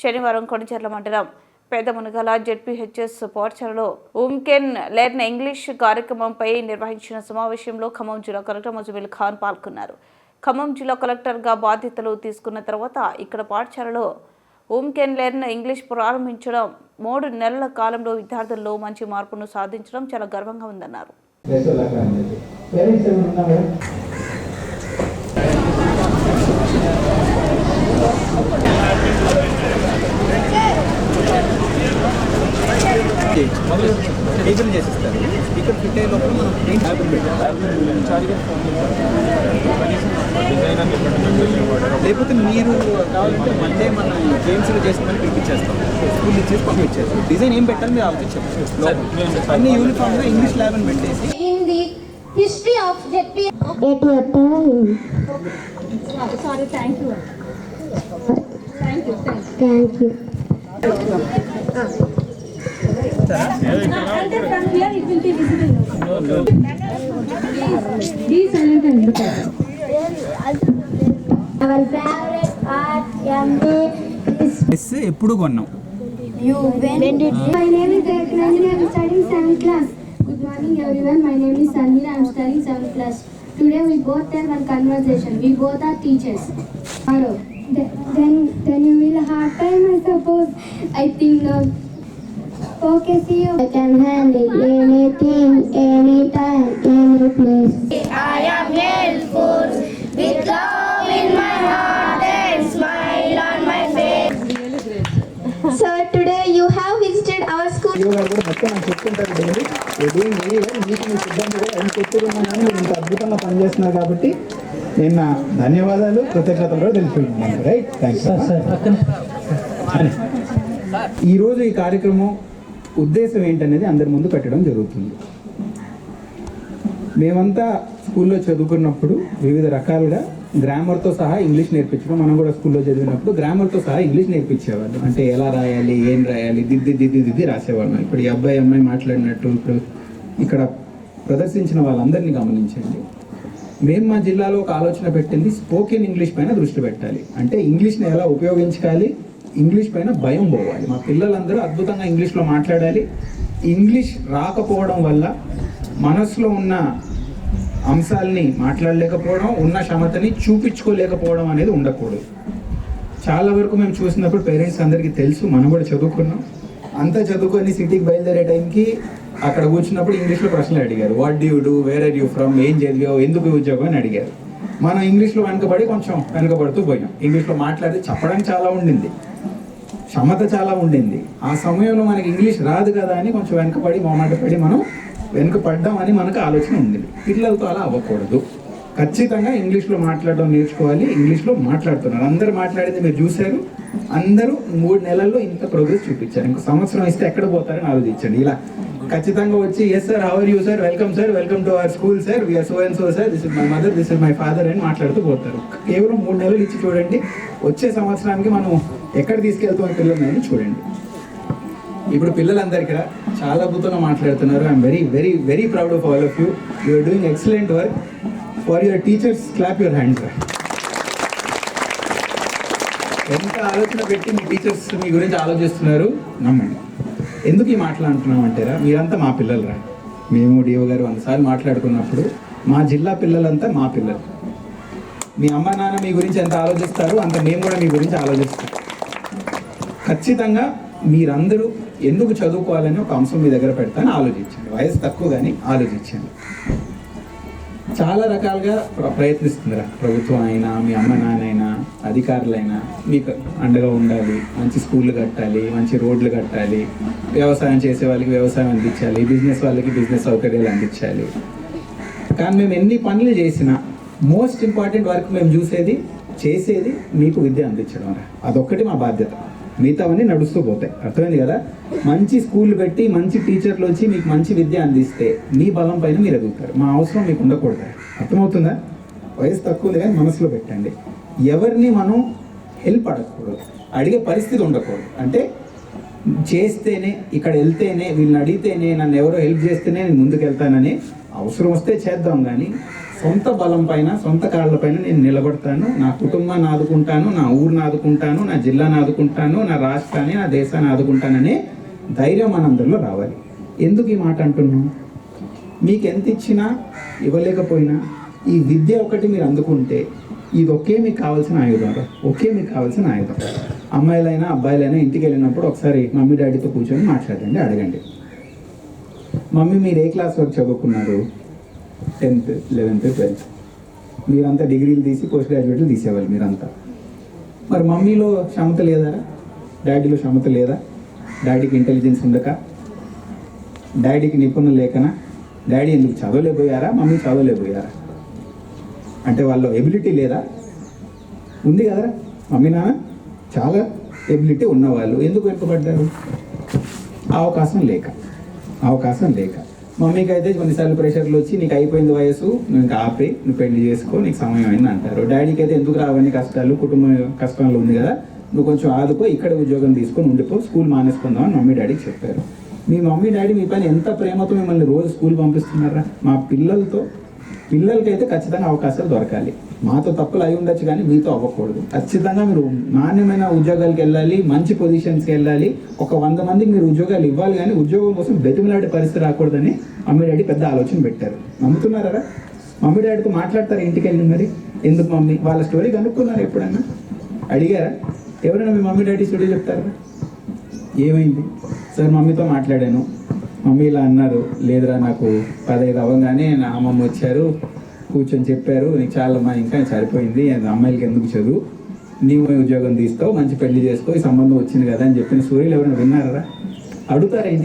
శనివారం కొణిచెర్ల మండలం పేద మునగల జెడ్పీహెచ్ఎస్ పాఠశాలలో ఉమ్కెన్ లెర్న్ ఇంగ్లీష్ కార్యక్రమంపై నిర్వహించిన సమావేశంలో ఖమ్మం జిల్లా కలెక్టర్ ముజమిల్ ఖాన్ పాల్గొన్నారు. ఖమ్మం జిల్లా కలెక్టర్గా బాధ్యతలు తీసుకున్న తర్వాత ఇక్కడ పాఠశాలలో ఉమ్కెన్ లెర్న్ ఇంగ్లీష్ ప్రారంభించడం మూడు నెలల కాలంలో విద్యార్థుల్లో మంచి మార్పును సాధించడం చాలా గర్వంగా ఉందన్నారు. లేకపోతే మీరు కావాలంటే మండే మన గేమ్స్ చేసిన పిలిపించేస్తాం. స్కూల్ ఇచ్చేసి పంపించేస్తాం. డిజైన్ ఏం పెట్టాలి మీరు ఆలోచించారు అన్ని యూనిఫామ్గా ఇంగ్లీష్ ల్యాబ్ అని పెట్టేసి. in the history of ZP. At your time. Sorry, thank dress ఎప్పుడు కొన్నాం you when did My name is Ekranjani. I am studying 7th class. Good morning, everyone. My name is Sandhira. I am studying 7th class. Today we both have one conversation. We both are teachers. Tomorrow. Th- Then, then you will have time, I suppose. I think not. Okay, see you. I can handle anything, anytime, any place. So today you have visited our school. EO గారు కూడా మొత్తం నాకు చెప్తుంటారు daily doing very well మీకు మీ సిబ్బంది కూడా ఎంత ఎత్తుకున్నానని మీరు ఇంత అద్భుతంగా పనిచేస్తున్నారు కాబట్టి నేను నా ధన్యవాదాలు కృతజ్ఞతలు కూడా తెలుసుకుంటున్నాను రైట్ థ్యాంక్స్ ఈరోజు ఈ కార్యక్రమం ఉద్దేశం ఏంటనేది అందరి ముందు పెట్టడం జరుగుతుంది. మేమంతా స్కూల్లో చదువుకున్నప్పుడు వివిధ రకాలుగా గ్రామర్తో సహా ఇంగ్లీష్ నేర్పించడం మనం కూడా స్కూల్లో చదివినప్పుడు గ్రామర్తో సహా ఇంగ్లీష్ నేర్పించేవాళ్ళు. అంటే ఎలా రాయాలి ఏం రాయాలి దిద్ది దిద్ది దిద్ది రాసేవాళ్ళం. ఇప్పుడు ఈ అబ్బాయి అమ్మాయి మాట్లాడినట్టు ఇప్పుడు ఇక్కడ ప్రదర్శించిన వాళ్ళందరినీ గమనించండి. మేము మా జిల్లాలో ఒక ఆలోచన పెట్టింది స్పోకెన్ ఇంగ్లీష్ పైన దృష్టి పెట్టాలి. అంటే ఇంగ్లీష్ని ఎలా ఉపయోగించాలి ఇంగ్లీష్ పైన భయం పోవాలి. మా పిల్లలందరూ అద్భుతంగా ఇంగ్లీష్లో మాట్లాడాలి. ఇంగ్లీష్ రాకపోవడం వల్ల మనసులో ఉన్న అంశాలని మాట్లాడలేకపోవడం ఉన్న క్షమతని చూపించుకోలేకపోవడం అనేది ఉండకూడదు. చాలా వరకు మేము చూసినప్పుడు పేరెంట్స్ అందరికీ తెలుసు మనం కూడా చదువుకున్నాం. అంతా చదువుకొని సిటీకి బయలుదేరే టైంకి అక్కడ కూర్చున్నప్పుడు ఇంగ్లీష్లో ప్రశ్నలు అడిగారు. What do you do where are you from ఏం చదివావు? ఎందుకు ఉద్యోగం అని అడిగారు. మనం ఇంగ్లీష్లో వెనకబడి కొంచెం వెనకబడుతూ పోయాం ఇంగ్లీష్లో మాట్లాడితే చెప్పడం చాలా ఉండింది. క్షమత చాలా ఉండింది. ఆ సమయంలో మనకి ఇంగ్లీష్ రాదు కదా అని కొంచెం వెనకపడి మొమాట పడి మనం వెనుకపడ్డాం అని మనకు ఆలోచన ఉంది పిల్లలతో అలా అవ్వకూడదు. ఖచ్చితంగా ఇంగ్లీష్లో మాట్లాడడం నేర్చుకోవాలి ఇంగ్లీష్లో మాట్లాడుతున్నారు. అందరూ మాట్లాడింది మీరు చూశారు. అందరూ మూడు నెలల్లో ఇంత ప్రోగ్రెస్ చూపించారు. ఇంకో సంవత్సరం ఇస్తే ఎక్కడ పోతారని ఆలోచించండి. ఇలా ఖచ్చితంగా వచ్చి yes sir how are you sir welcome sir welcome to our school sir we are so and so sir this is my mother this is my father అని మాట్లాడుతూ పోతారు. కేవలం మూడు నెలలు ఇచ్చి చూడండి. వచ్చే సంవత్సరానికి మనం ఎక్కడ తీసుకెళ్తాం పిల్లలని చూడండి. ఇప్పుడు పిల్లలందరికీ రా, చాలా అద్భుతంగా మాట్లాడుతున్నారు. I'm very very very proud of all of you you're doing excellent work for your teachers clap your hands ఎంత ఆలోచన పెట్టి మీ టీచర్స్ మీ గురించి ఆలోచిస్తున్నారు? నమ్మండి. ఎందుకు ఈ మాటలు అంటున్నాం అంటారా మీరంతా మా పిల్లలరా. మేము డిఓ గారు వందసార్లు మాట్లాడుకున్నప్పుడు మా జిల్లా పిల్లలంతా మా పిల్లలు. మీ అమ్మ నాన్న మీ గురించి ఎంత ఆలోచిస్తారు అంత మేము కూడా మీ గురించి ఆలోచిస్తాం. ఖచ్చితంగా మీరందరూ ఎందుకు చదువుకోవాలని ఒక అంశం మీ దగ్గర పెడతాను ఆలోచించండి. వయసు తక్కువ కానీ ఆలోచించండి. చాలా రకాలుగా ప్ర- ప్రయత్నిస్తుందిరా. ప్రభుత్వం అయినా మీ అమ్మ నాన్న అయినా అధికారులైనా మీకు అండగా ఉండాలి మంచి స్కూళ్ళు కట్టాలి మంచి రోడ్లు కట్టాలి వ్యవసాయం చేసే వాళ్ళకి వ్యవసాయం అందించాలి బిజినెస్ వాళ్ళకి బిజినెస్ సౌకర్యాలు అందించాలి. కానీ మేము ఎన్ని పనులు చేసినా మోస్ట్ ఇంపార్టెంట్ వర్క్ మేము చూసేది చేసేది మీకు విద్య అందించడం రా అదొక్కటి మా బాధ్యత. మిగతావన్నీ నడుస్తూ పోతాయి అర్థమైంది కదా? మంచి స్కూల్ పెట్టి మంచి టీచర్లు వచ్చి మీకు మంచి విద్య అందిస్తే మీ బలం పైన మీరు ఎదుగుతారు. మా అవసరం మీకు ఉండకూడదు. అర్థమవుతుందా? వయసు తక్కువ ఉంది కానీ మనసులో పెట్టండి. ఎవరిని మనం హెల్ప్ అడగకూడదు. అడిగే పరిస్థితి ఉండకూడదు. అంటే చేస్తేనే ఇక్కడ వెళ్తేనే వీళ్ళని అడిగితేనే నన్ను ఎవరో హెల్ప్ చేస్తేనే నేను ముందుకు వెళ్తానని అవసరం వస్తే చేద్దాం కానీ సొంత బలం పైన సొంత కాళ్ళ పైన నేను నిలబడతాను. నా కుటుంబాన్ని ఆదుకుంటాను నా ఊరిని ఆదుకుంటాను నా జిల్లాను ఆదుకుంటాను నా రాష్ట్రాన్ని నా దేశాన్ని ఆదుకుంటాననే ధైర్యం మనందరిలో రావాలి. ఎందుకు ఈ మాట అంటున్నాం? మీకు ఎంత ఇచ్చినా ఇవ్వలేకపోయినా ఈ విద్య ఒకటి మీరు అందుకుంటే ఇది ఒకే మీకు కావాల్సిన ఆయుధం ఒకే మీకు కావాల్సిన ఆయుధం. అమ్మాయిలైనా అబ్బాయిలైనా ఇంటికి వెళ్ళినప్పుడు ఒకసారి మమ్మీ డాడీతో కూర్చొని మాట్లాడండి అడగండి. మమ్మీ మీరు ఏ క్లాస్ వరకు చదువుకున్నారు? Tenth eleventh twelfth. మీరంతా డిగ్రీలు తీసి పోస్ట్ గ్రాడ్యుయేట్లు తీసేవాళ్ళు మీరంతా. మరి మమ్మీలో క్షమత లేదా? డాడీలో క్షమత లేదా? డాడీకి ఇంటెలిజెన్స్ ఉండక? డాడీకి నిపుణులు లేకనా? డాడీ ఎందుకు చదవలేకపోయారా? మమ్మీ చదవలేకపోయారా? అంటే వాళ్ళ ఎబిలిటీ లేదా? ఉంది కదరా. మమ్మీ నాన్న చాలా ఎబిలిటీ ఉన్నవాళ్ళు. ఎందుకు వెనుకబడ్డారు? అవకాశం లేక. అవకాశం లేక. మమ్మీకి అయితే కొన్నిసార్లు ప్రెషర్లు వచ్చి నీకు అయిపోయింది వయసు నువ్వు ఇంకా ఆపే నువ్వు పెళ్ళి చేసుకో నీకు సమయం అయింది అంటారు. డాడీకి అయితే ఎందుకు రావని కష్టాలు కుటుంబ కష్టంలో ఉంది కదా నువ్వు కొంచెం ఆదుకో ఇక్కడ ఉద్యోగం తీసుకొని ఉండిపో స్కూల్ మానేసుకుందాం అని మమ్మీ డాడీకి చెప్పారు. మీ మమ్మీ డాడీ మీ పైన ఎంత ప్రేమతో మిమ్మల్ని రోజు స్కూల్ పంపిస్తున్నారా? మా పిల్లలతో పిల్లలకైతే ఖచ్చితంగా అవకాశాలు దొరకాలి. మాతో తప్పులు అయి ఉండొచ్చు కానీ మీతో అవ్వకూడదు. ఖచ్చితంగా మీరు నాణ్యమైన ఉద్యోగాలకు వెళ్ళాలి మంచి పొజిషన్స్కి వెళ్ళాలి. ఒక వంద మందికి మీరు ఉద్యోగాలు ఇవ్వాలి కానీ ఉద్యోగం కోసం బెతిమలాడే పరిస్థితి రాకూడదని మమ్మీ డాడీ పెద్ద ఆలోచన పెట్టారు. నమ్ముతున్నారా? మమ్మీ డాడీతో మాట్లాడతారు ఇంటికి వెళ్ళి మరి? ఎందుకు మమ్మీ? వాళ్ళ స్టోరీ కనుక్కున్నారు ఎప్పుడన్నా? అడిగారా? ఎవరైనా మీ మమ్మీ డాడీ స్టోరీ చెప్తారా? ఏమైంది? సార్ మమ్మీతో మాట్లాడాను. మమ్మీ ఇలా అన్నారు లేదురా నాకు పదహైదు అవ్వగానే నా అమ్మమ్మ వచ్చారు కూర్చొని చెప్పారు నీకు చాలమ్మా మా ఇంకా సరిపోయింది అది అమ్మాయిలకి ఎందుకు చదువు? నీవు ఉద్యోగం తీస్తావు మంచి పెళ్ళి చేసుకో ఈ సంబంధం వచ్చింది కదా అని చెప్పిన సూర్యులు ఎవరైనా విన్నారా? అడుగుతారా